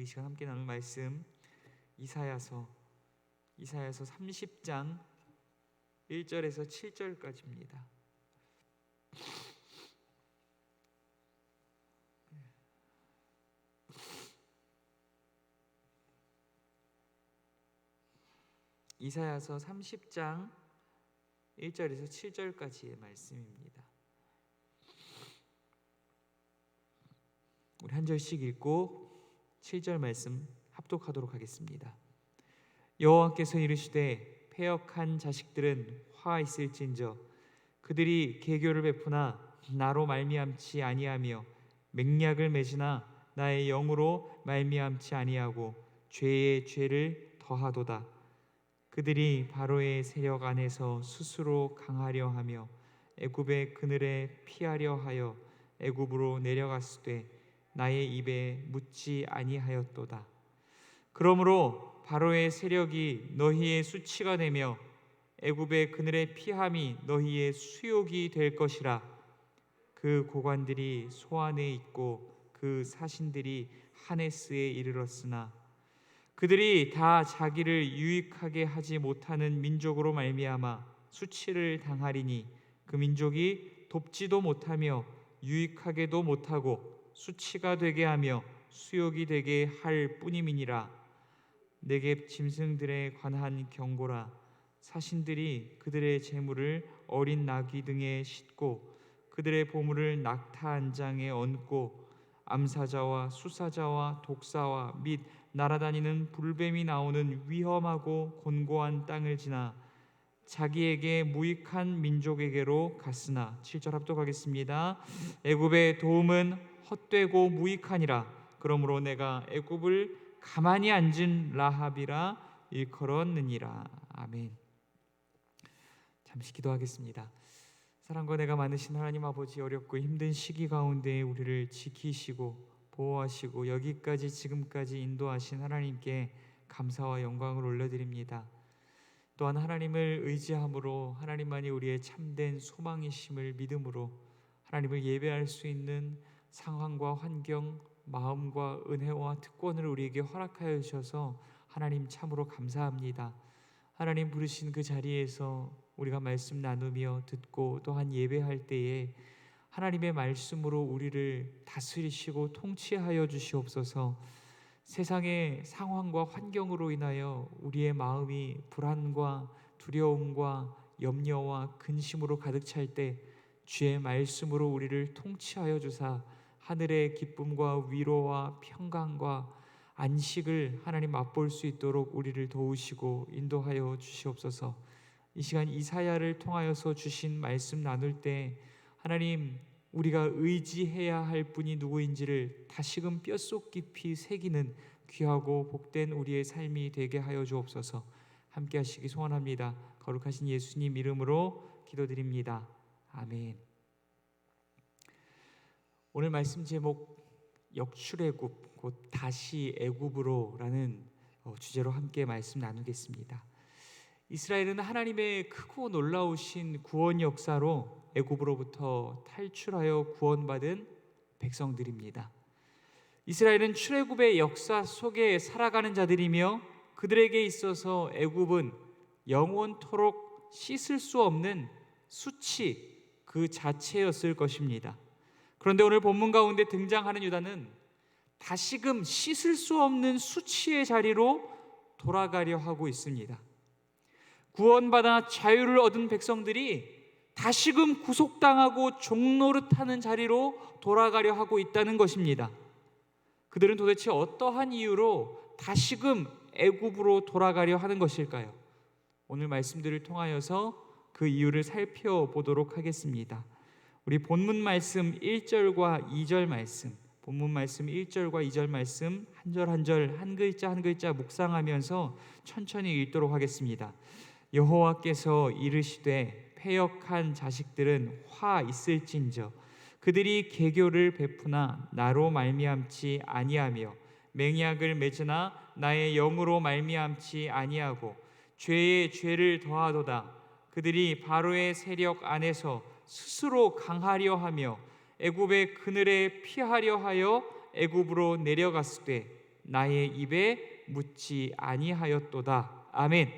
네. 우리 이 시간 함께 나눌 말씀 이사야서 이사야서 30장 1절에서 7절까지입니다. 이사야서 30장 1절에서 7절까지의 말씀입니다. 우리 한 절씩 읽고 7절 말씀 합독하도록 하겠습니다. 여호와께서 이르시되 패역한 자식들은 화 있을진저 그들이 계교를 베푸나 나로 말미암지 아니하며 맹약을 맺으나 나의 영으로 말미암지 아니하고 죄의 죄를 더하도다 그들이 바로의 세력 안에서 스스로 강하려 하며 애굽의 그늘에 피하려 하여 애굽으로 내려갔으되 나의 입에 묻지 아니하였도다. 그러므로 바로의 세력이 너희의 수치가 되며 애굽의 그늘의 피함이 너희의 수욕이 될 것이라. 그 고관들이 소안에 있고 그 사신들이 하네스에 이르렀으나 그들이 다 자기를 유익하게 하지 못하는 민족으로 말미암아 수치를 당하리니 그 민족이 돕지도 못하며 유익하게도 못하고 수치가 되게 하며 수욕이 되게 할 뿐임이니라 내게 짐승들에 관한 경고라 사신들이 그들의 재물을 어린 나귀 등에 싣고 그들의 보물을 낙타 한 장에 얹고 암사자와 수사자와 독사와 및 날아다니는 불뱀이 나오는 위험하고 곤고한 땅을 지나 자기에게 무익한 민족에게로 갔으나 7절 합독하겠습니다. 애굽의 도움은 헛되고 무익하니라. 그러므로 내가 애굽을 가만히 앉은 라합이라 일컬었느니라. 아멘. 잠시 기도하겠습니다. 사랑과 내가 많으신 하나님 아버지 어렵고 힘든 시기 가운데 우리를 지키시고 보호하시고 여기까지 지금까지 인도하신 하나님께 감사와 영광을 올려드립니다. 또한 하나님을 의지함으로 하나님만이 우리의 참된 소망이심을 믿음으로 하나님을 예배할 수 있는 상황과 환경, 마음과 은혜와 특권을 우리에게 허락하여 주셔서 하나님 참으로 감사합니다. 하나님 부르신 그 자리에서 우리가 말씀 나누며 듣고 또한 예배할 때에 하나님의 말씀으로 우리를 다스리시고 통치하여 주시옵소서. 세상의 상황과 환경으로 인하여 우리의 마음이 불안과 두려움과 염려와 근심으로 가득 찰 때 주의 말씀으로 우리를 통치하여 주사 하늘의 기쁨과 위로와 평강과 안식을 하나님 맛볼 수 있도록 우리를 도우시고 인도하여 주시옵소서. 이 시간 이사야를 통하여서 주신 말씀 나눌 때 하나님 우리가 의지해야 할 분이 누구인지를 다시금 뼛속 깊이 새기는 귀하고 복된 우리의 삶이 되게 하여 주옵소서. 함께 하시기 소원합니다. 거룩하신 예수님 이름으로 기도드립니다. 아멘. 오늘 말씀 제목 역출애굽 곧 다시 애굽으로라는 어, 주제로 함께 말씀 나누겠습니다. 이스라엘은 하나님의 크고 놀라우신 구원 역사로 애굽으로부터 탈출하여 구원받은 백성들입니다. 이스라엘은 출애굽의 역사 속에 살아가는 자들이며 그들에게 있어서 애굽은 영원토록 씻을 수 없는 수치 그 자체였을 것입니다. 그런데 오늘 본문 가운데 등장하는 유다는 다시금 씻을 수 없는 수치의 자리로 돌아가려 하고 있습니다. 구원받아 자유를 얻은 백성들이 다시금 구속당하고 종노릇하는 자리로 돌아가려 하고 있다는 것입니다. 그들은 도대체 어떠한 이유로 다시금 애굽으로 돌아가려 하는 것일까요? 오늘 말씀들을 통하여서 그 이유를 살펴보도록 하겠습니다. 우리 본문 말씀 1절과 2절 말씀, 본문 말씀 1절과 2절 말씀 한 절 한 절 한 글자 한 글자 묵상하면서 천천히 읽도록 하겠습니다. 여호와께서 이르시되 패역한 자식들은 화 있을진저 그들이 계교를 베푸나 나로 말미암지 아니하며 맹약을 맺으나 나의 영으로 말미암지 아니하고 죄의 죄를 더하도다 그들이 바로의 세력 안에서 스스로 강하려 하며 애굽의 그늘에 피하려 하여 애굽으로 내려갔을 때 나의 입에 묻지 아니하였도다. 아멘.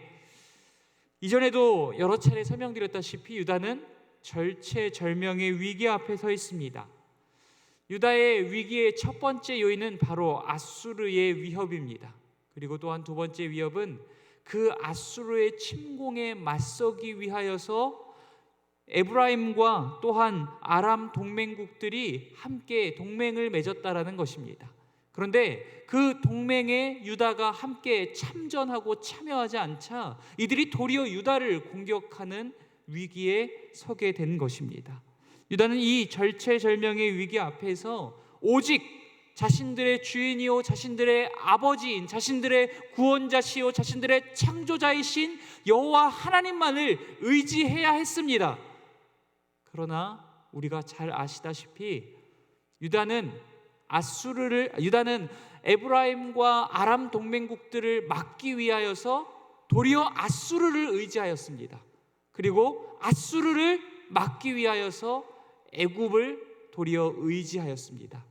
이전에도 여러 차례 설명드렸다시피 유다는 절체절명의 위기 앞에 서 있습니다. 유다의 위기의 첫 번째 요인은 바로 아수르의 위협입니다. 그리고 또한 두 번째 위협은 그 아수르의 침공에 맞서기 위하여서 에브라임과 또한 아람 동맹국들이 함께 동맹을 맺었다라는 것입니다. 그런데 그 동맹에 유다가 함께 참전하고 참여하지 않자 이들이 도리어 유다를 공격하는 위기에 서게 된 것입니다. 유다는 이 절체절명의 위기 앞에서 오직 자신들의 주인이요 자신들의 아버지인 자신들의 구원자시요 자신들의 창조자이신 여호와 하나님만을 의지해야 했습니다. 그러나 우리가 잘 아시다시피 유다는 아수르를 유다는 에브라임과 아람 동맹국들을 막기 위하여서 도리어 아수르를 의지하였습니다. 그리고 아수르를 막기 위하여서 애굽을 도리어 의지하였습니다.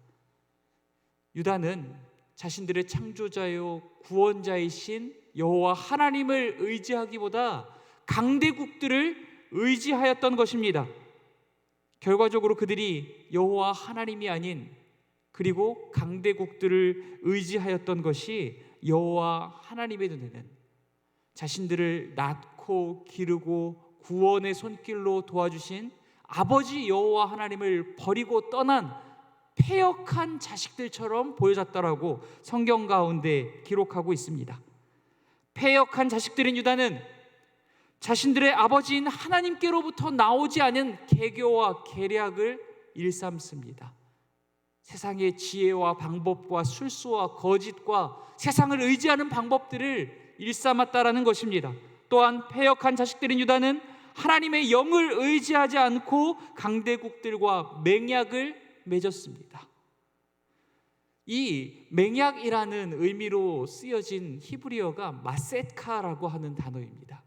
유다는 자신들의 창조자요 구원자이신 여호와 하나님을 의지하기보다 강대국들을 의지하였던 것입니다. 결과적으로 그들이 여호와 하나님이 아닌 그리고 강대국들을 의지하였던 것이 여호와 하나님의 눈에는 자신들을 낳고 기르고 구원의 손길로 도와주신 아버지 여호와 하나님을 버리고 떠난 폐역한 자식들처럼 보여졌다라고 성경 가운데 기록하고 있습니다. 폐역한 자식들인 유다는 자신들의 아버지인 하나님께로부터 나오지 않은 개교와 계략을 일삼습니다. 세상의 지혜와 방법과 술수와 거짓과 세상을 의지하는 방법들을 일삼았다라는 것입니다. 또한 폐역한 자식들인 유다는 하나님의 영을 의지하지 않고 강대국들과 맹약을 맺었습니다. 이 맹약이라는 의미로 쓰여진 히브리어가 마세카라고 하는 단어입니다.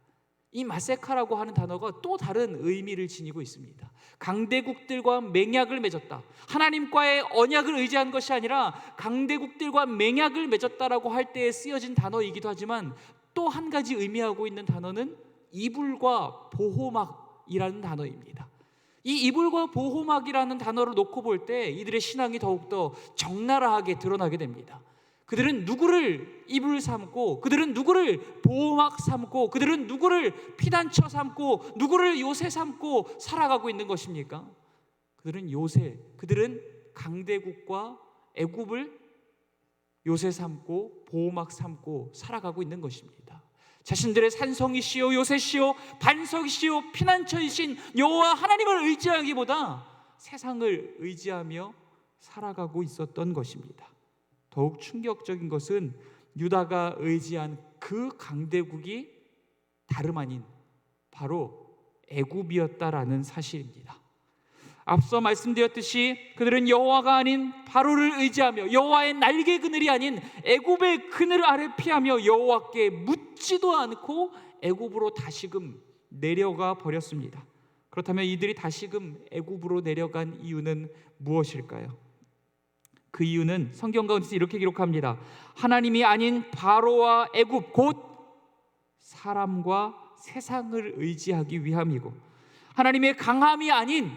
이 마세카라고 하는 단어가 또 다른 의미를 지니고 있습니다. 강대국들과 맹약을 맺었다. 하나님과의 언약을 의지한 것이 아니라 강대국들과 맹약을 맺었다라고 할 때에 쓰여진 단어이기도 하지만 또 한 가지 의미하고 있는 단어는 이불과 보호막이라는 단어입니다. 이 이불과 보호막이라는 단어를 놓고 볼 때 이들의 신앙이 더욱더 적나라하게 드러나게 됩니다. 그들은 누구를 이불 삼고 그들은 누구를 보호막 삼고 그들은 누구를 피단처 삼고 누구를 요새 삼고 살아가고 있는 것입니까? 그들은 요새 그들은 강대국과 애굽을 요새 삼고 보호막 삼고 살아가고 있는 것입니다. 자신들의 산성이시요 요새시요 반석이시요 피난처이신 여호와 하나님을 의지하기보다 세상을 의지하며 살아가고 있었던 것입니다. 더욱 충격적인 것은 유다가 의지한 그 강대국이 다름 아닌 바로 애굽이었다라는 사실입니다. 앞서 말씀드렸듯이 그들은 여호와가 아닌 바로를 의지하며 여호와의 날개 그늘이 아닌 애굽의 그늘 아래 피하며 여호와께 묻지도 않고 애굽으로 다시금 내려가 버렸습니다. 그렇다면 이들이 다시금 애굽으로 내려간 이유는 무엇일까요? 그 이유는 성경 가운데서 이렇게 기록합니다. 하나님이 아닌 바로와 애굽 곧 사람과 세상을 의지하기 위함이고 하나님의 강함이 아닌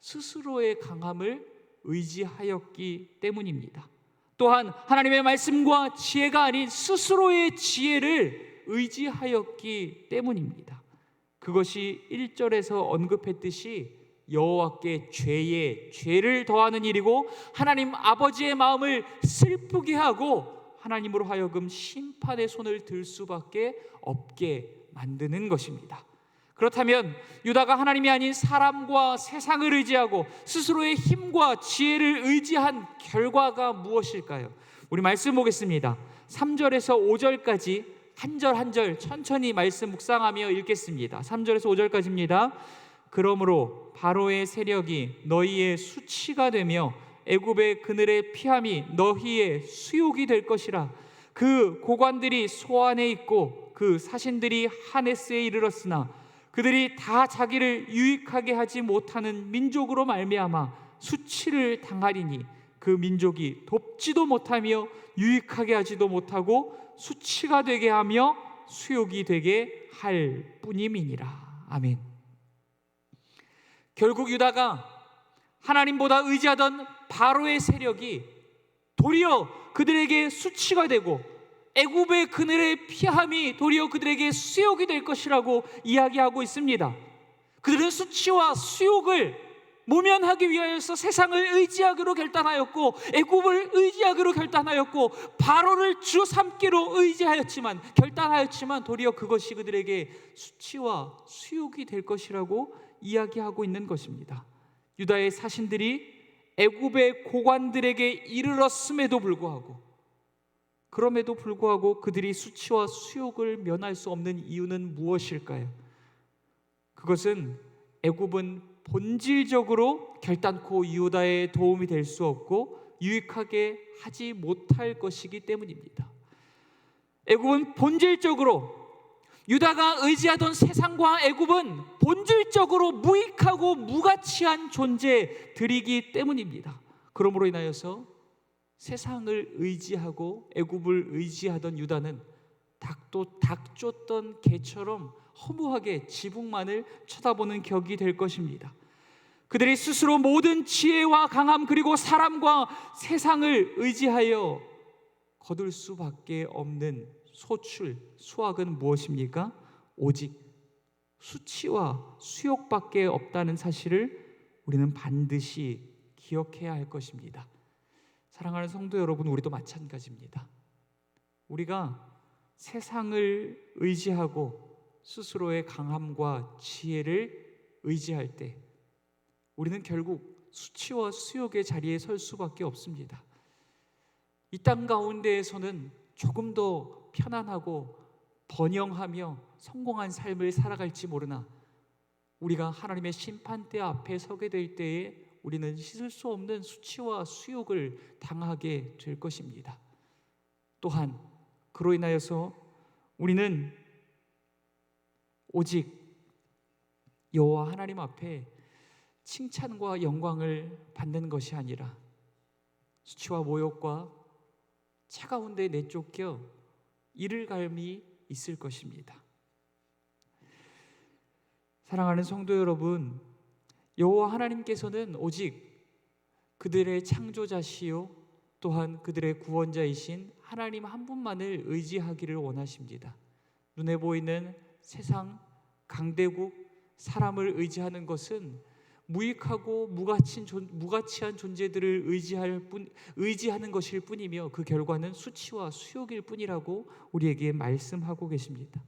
스스로의 강함을 의지하였기 때문입니다. 또한 하나님의 말씀과 지혜가 아닌 스스로의 지혜를 의지하였기 때문입니다. 그것이 1절에서 언급했듯이 여호와께 죄에 죄를 더하는 일이고 하나님 아버지의 마음을 슬프게 하고 하나님으로 하여금 심판의 손을 들 수밖에 없게 만드는 것입니다. 그렇다면 유다가 하나님이 아닌 사람과 세상을 의지하고 스스로의 힘과 지혜를 의지한 결과가 무엇일까요? 우리 말씀 보겠습니다. 3절에서 5절까지 한 절 한 절 천천히 말씀 묵상하며 읽겠습니다. 3절에서 5절까지입니다. 그러므로 바로의 세력이 너희의 수치가 되며 애굽의 그늘의 피함이 너희의 수욕이 될 것이라 그 고관들이 소안에 있고 그 사신들이 하네스에 이르렀으나 그들이 다 자기를 유익하게 하지 못하는 민족으로 말미암아 수치를 당하리니 그 민족이 돕지도 못하며 유익하게 하지도 못하고 수치가 되게 하며 수욕이 되게 할 뿐임이니라. 아멘. 결국 유다가 하나님보다 의지하던 바로의 세력이 도리어 그들에게 수치가 되고 애굽의 그늘의 피함이 도리어 그들에게 수욕이 될 것이라고 이야기하고 있습니다. 그들은 수치와 수욕을 모면하기 위하여서 세상을 의지하기로 결단하였고 애굽을 의지하기로 결단하였고 바로를 주 삼기로 의지하였지만 결단하였지만 도리어 그것이 그들에게 수치와 수욕이 될 것이라고 이야기하고 있는 것입니다. 유다의 사신들이 애굽의 고관들에게 이르렀음에도 불구하고 그럼에도 불구하고 그들이 수치와 수욕을 면할 수 없는 이유는 무엇일까요? 그것은 애굽은 본질적으로 결단코 유다의 도움이 될 수 없고 유익하게 하지 못할 것이기 때문입니다. 애굽은 본질적으로 유다가 의지하던 세상과 애굽은 본질적으로 무익하고 무가치한 존재들이기 때문입니다. 그러므로 인하여서 세상을 의지하고 애굽을 의지하던 유다는 닭도 닭 쫓던 개처럼 허무하게 지붕만을 쳐다보는 격이 될 것입니다. 그들이 스스로 모든 지혜와 강함 그리고 사람과 세상을 의지하여 거둘 수밖에 없는 소출, 수확은 무엇입니까? 오직 수치와 수욕밖에 없다는 사실을 우리는 반드시 기억해야 할 것입니다. 사랑하는 성도 여러분, 우리도 마찬가지입니다. 우리가 세상을 의지하고 스스로의 강함과 지혜를 의지할 때 우리는 결국 수치와 수욕의 자리에 설 수밖에 없습니다. 이 땅 가운데에서는 조금 더 편안하고 번영하며 성공한 삶을 살아갈지 모르나 우리가 하나님의 심판대 앞에 서게 될 때에 우리는 씻을 수 없는 수치와 수욕을 당하게 될 것입니다. 또한 그로 인하여서 우리는 오직 여호와 하나님 앞에 칭찬과 영광을 받는 것이 아니라 수치와 모욕과 차가운데 내쫓겨 이를 갈미 있을 것입니다. 사랑하는 성도 여러분, 여호와 하나님께서는 오직 그들의 창조자시요 또한 그들의 구원자이신 하나님 한 분만을 의지하기를 원하십니다. 눈에 보이는 세상 강대국 사람을 의지하는 것은 무익하고 존, 무가치한 존재들을 의지할 뿐, 의지하는 것일 뿐이며 그 결과는 수치와 수욕일 뿐이라고 우리에게 말씀하고 계십니다.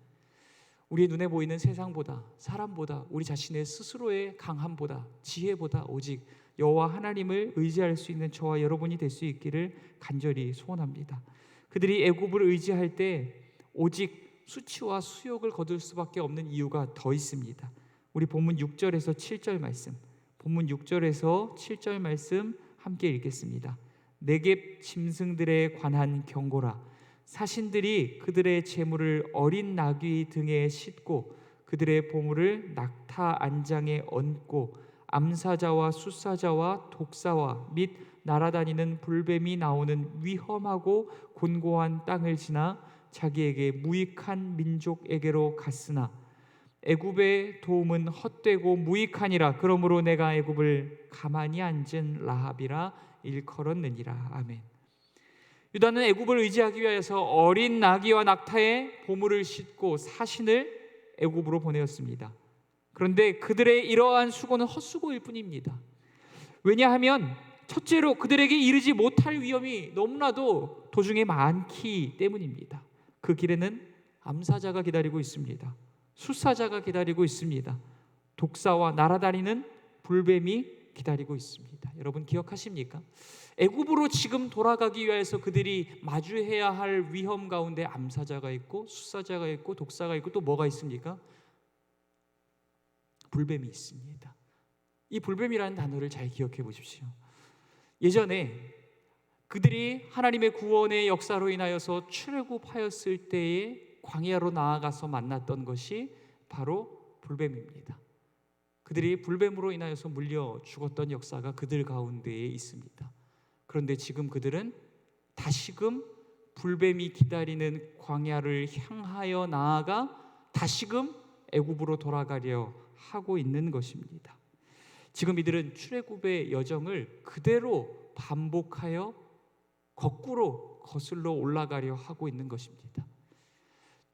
우리의 눈에 보이는 세상보다 사람보다 우리 자신의 스스로의 강함보다 지혜보다 오직 여호와 하나님을 의지할 수 있는 저와 여러분이 될 수 있기를 간절히 소원합니다. 그들이 애굽을 의지할 때 오직 수치와 수욕을 거둘 수밖에 없는 이유가 더 있습니다. 우리 본문 6절에서 7절 말씀. 본문 6절에서 7절 말씀 함께 읽겠습니다. 내게 짐승들에 관한 경고라. 사신들이 그들의 재물을 어린 나귀 등에 싣고 그들의 보물을 낙타 안장에 얹고 암사자와 수사자와 독사와 및 날아다니는 불뱀이 나오는 위험하고 곤고한 땅을 지나 자기에게 무익한 민족에게로 갔으나 애굽의 도움은 헛되고 무익하니라 그러므로 내가 애굽을 가만히 앉은 라합이라 일컬었느니라 아멘. 유다는 애굽을 의지하기 위해서 어린 나귀와 낙타의 보물을 싣고 사신을 애굽으로 보내었습니다. 그런데 그들의 이러한 수고는 헛수고일 뿐입니다. 왜냐하면 첫째로 그들에게 이르지 못할 위험이 너무나도 도중에 많기 때문입니다. 그 길에는 암사자가 기다리고 있습니다. 수사자가 기다리고 있습니다. 독사와 날아다니는 불뱀이 기다리고 있습니다. 여러분 기억하십니까? 애굽으로 지금 돌아가기 위해서 그들이 마주해야 할 위험 가운데 암사자가 있고 수사자가 있고 독사가 있고 또 뭐가 있습니까? 불뱀이 있습니다. 이 불뱀이라는 단어를 잘 기억해 보십시오. 예전에 그들이 하나님의 구원의 역사로 인하여서 출애굽하였을 때에 광야로 나아가서 만났던 것이 바로 불뱀입니다. 그들이 불뱀으로 인하여서 물려 죽었던 역사가 그들 가운데에 있습니다. 그런데 지금 그들은 다시금 불뱀이 기다리는 광야를 향하여 나아가 다시금 애굽으로 돌아가려 하고 있는 것입니다. 지금 이들은 출애굽의 여정을 그대로 반복하여 거꾸로 거슬러 올라가려 하고 있는 것입니다.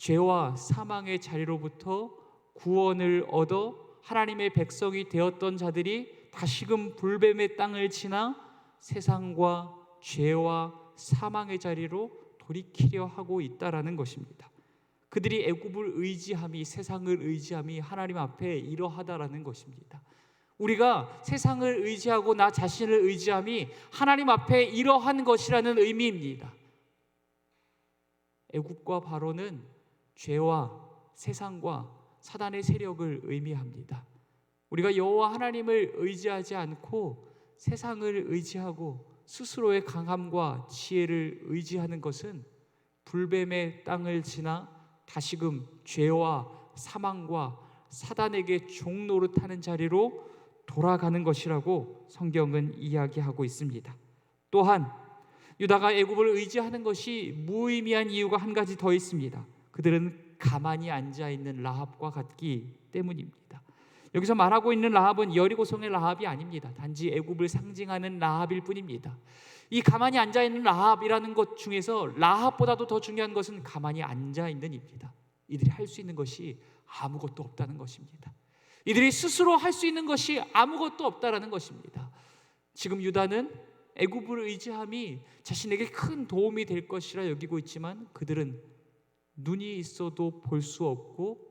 죄와 사망의 자리로부터 구원을 얻어 하나님의 백성이 되었던 자들이 다시금 불뱀의 땅을 지나 세상과 죄와 사망의 자리로 돌이키려 하고 있다라는 것입니다. 그들이 애굽을 의지함이 세상을 의지함이 하나님 앞에 이러하다라는 것입니다. 우리가 세상을 의지하고 나 자신을 의지함이 하나님 앞에 이러한 것이라는 의미입니다. 애굽과 바로는 죄와 세상과 사단의 세력을 의미합니다. 우리가 여호와 하나님을 의지하지 않고 세상을 의지하고 스스로의 강함과 지혜를 의지하는 것은 불뱀의 땅을 지나 다시금 죄와 사망과 사단에게 종노릇하는 자리로 돌아가는 것이라고 성경은 이야기하고 있습니다. 또한 유다가 애굽을 의지하는 것이 무의미한 이유가 한 가지 더 있습니다. 그들은 가만히 앉아 있는 라합과 같기 때문입니다. 여기서 말하고 있는 라합은 여리고성의 라합이 아닙니다. 단지 애굽을 상징하는 라합일 뿐입니다. 이 가만히 앉아 있는 라합이라는 것 중에서 라합보다도 더 중요한 것은 가만히 앉아 있는 입니다. 이들이 할 수 있는 것이 아무것도 없다는 것입니다. 이들이 스스로 할 수 있는 것이 아무것도 없다라는 것입니다. 지금 유다는 애굽을 의지함이 자신에게 큰 도움이 될 것이라 여기고 있지만 그들은 눈이 있어도 볼 수 없고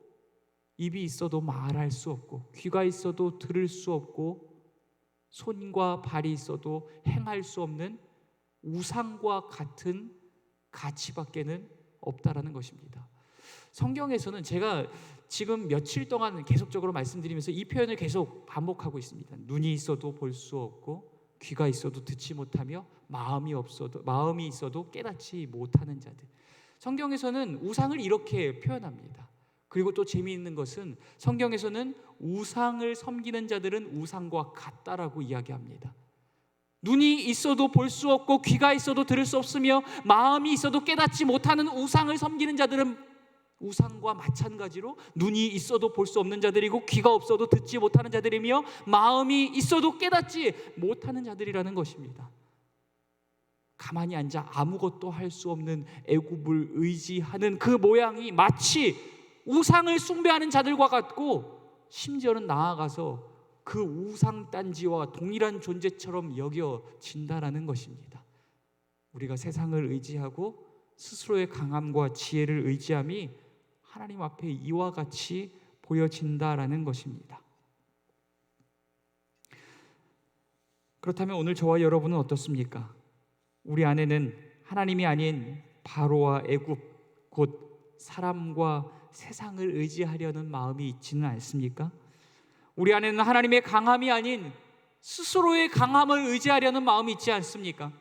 입이 있어도 말할 수 없고 귀가 있어도 들을 수 없고 손과 발이 있어도 행할 수 없는 우상과 같은 가치밖에는 없다라는 것입니다. 성경에서는 제가 지금 며칠 동안 계속적으로 말씀드리면서 이 표현을 계속 반복하고 있습니다. 눈이 있어도 볼 수 없고 귀가 있어도 듣지 못하며 마음이 없어도 마음이 있어도 깨닫지 못하는 자들. 성경에서는 우상을 이렇게 표현합니다. 그리고 또 재미있는 것은 성경에서는 우상을 섬기는 자들은 우상과 같다라고 이야기합니다. 눈이 있어도 볼 수 없고 귀가 있어도 들을 수 없으며 마음이 있어도 깨닫지 못하는 우상을 섬기는 자들은 우상과 마찬가지로 눈이 있어도 볼 수 없는 자들이고 귀가 없어도 듣지 못하는 자들이며 마음이 있어도 깨닫지 못하는 자들이라는 것입니다. 가만히 앉아 아무것도 할 수 없는 애굽을 의지하는 그 모양이 마치 우상을 숭배하는 자들과 같고 심지어는 나아가서 그 우상 단지와 동일한 존재처럼 여겨진다라는 것입니다. 우리가 세상을 의지하고 스스로의 강함과 지혜를 의지함이 하나님 앞에 이와 같이 보여진다라는 것입니다. 그렇다면 오늘 저와 여러분은 어떻습니까? 우리 안에는 하나님이 아닌 바로와 애굽 곧 사람과 세상을 의지하려는 마음이 있지는 않습니까? 우리 안에는 하나님의 강함이 아닌 스스로의 강함을 의지하려는 마음이 있지 않습니까?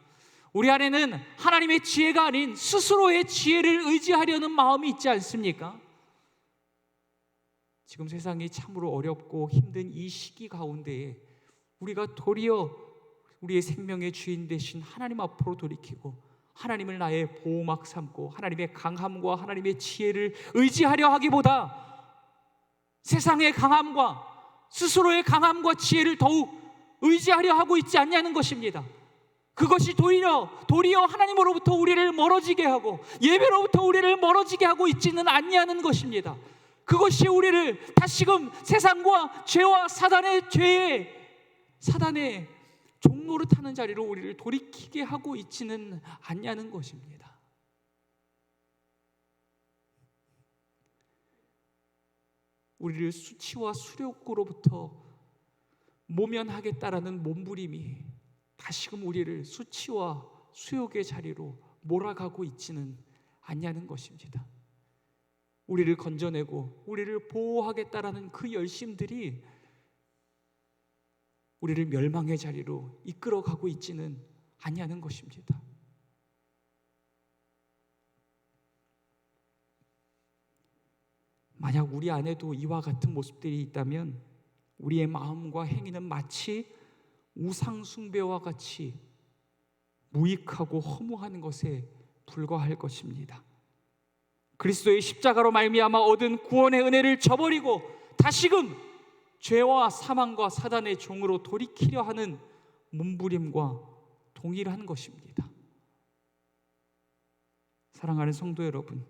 우리 안에는 하나님의 지혜가 아닌 스스로의 지혜를 의지하려는 마음이 있지 않습니까? 지금 세상이 참으로 어렵고 힘든 이 시기 가운데에 우리가 도리어 우리의 생명의 주인 되신 하나님 앞으로 돌이키고 하나님을 나의 보호막 삼고 하나님의 강함과 하나님의 지혜를 의지하려 하기보다 세상의 강함과 스스로의 강함과 지혜를 더욱 의지하려 하고 있지 않냐는 것입니다. 그것이 도리어 도리어 하나님으로부터 우리를 멀어지게 하고 예배로부터 우리를 멀어지게 하고 있지는 않냐는 것입니다. 그것이 우리를 다시금 세상과 죄와 사단의 죄에 사단의 종로를 타는 자리로 우리를 돌이키게 하고 있지는 않냐는 것입니다. 우리를 수치와 수욕으로부터 모면하겠다라는 몸부림이 다시금 우리를 수치와 수욕의 자리로 몰아가고 있지는 않냐는 것입니다. 우리를 건져내고 우리를 보호하겠다라는 그 열심들이 우리를 멸망의 자리로 이끌어가고 있지는 않냐는 것입니다. 만약 우리 안에도 이와 같은 모습들이 있다면 우리의 마음과 행위는 마치 우상 숭배와 같이 무익하고 허무한 것에 불과할 것입니다. 그리스도의 십자가로 말미암아 얻은 구원의 은혜를 저버리고 다시금 죄와 사망과 사단의 종으로 돌이키려 하는 몸부림과 동일한 것입니다. 사랑하는 성도 여러분,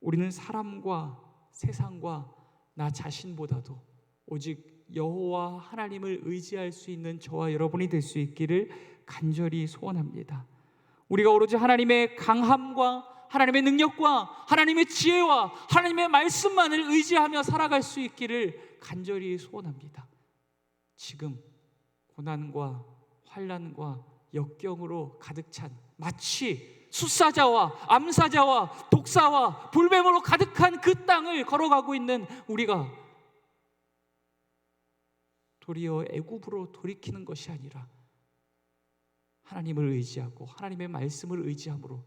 우리는 사람과 세상과 나 자신보다도 오직 여호와 하나님을 의지할 수 있는 저와 여러분이 될 수 있기를 간절히 소원합니다. 우리가 오로지 하나님의 강함과 하나님의 능력과 하나님의 지혜와 하나님의 말씀만을 의지하며 살아갈 수 있기를 간절히 소원합니다. 지금 고난과 환란과 역경으로 가득 찬 마치 숫사자와 암사자와 독사와 불뱀으로 가득한 그 땅을 걸어가고 있는 우리가 도리어 애굽으로 돌이키는 것이 아니라 하나님을 의지하고 하나님의 말씀을 의지함으로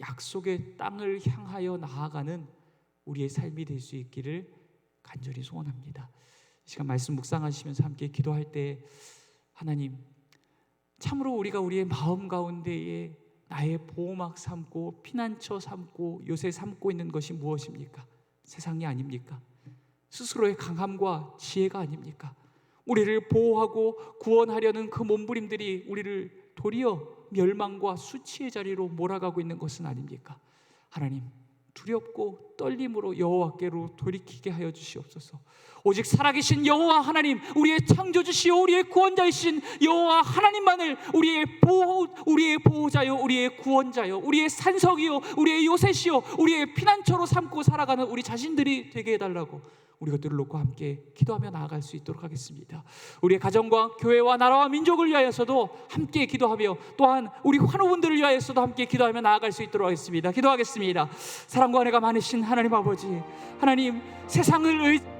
약속의 땅을 향하여 나아가는 우리의 삶이 될 수 있기를 간절히 소원합니다. 이 시간 말씀 묵상하시면서 함께 기도할 때 하나님 참으로 우리가 우리의 마음 가운데에 나의 보호막 삼고 피난처 삼고 요새 삼고 있는 것이 무엇입니까? 세상이 아닙니까? 스스로의 강함과 지혜가 아닙니까? 우리를 보호하고 구원하려는 그 몸부림들이 우리를 도리어 멸망과 수치의 자리로 몰아가고 있는 것은 아닙니까? 하나님 두렵고 떨림으로 여호와께로 돌이키게 하여 주시옵소서. 오직 살아계신 여호와 하나님, 우리의 창조주시오, 우리의 구원자이신 여호와 하나님만을 우리의 보호, 우리의 보호자요, 우리의 구원자요, 우리의 산석이요, 우리의 요새시요, 우리의 피난처로 삼고 살아가는 우리 자신들이 되게 해달라고 우리 것들을 놓고 함께 기도하며 나아갈 수 있도록 하겠습니다. 우리의 가정과 교회와 나라와 민족을 위하여서도 함께 기도하며 또한 우리 환우분들을 위하여서도 함께 기도하며 나아갈 수 있도록 하겠습니다. 기도하겠습니다. 사랑과 은혜가 많으신 하나님 아버지, 하나님 세상을 의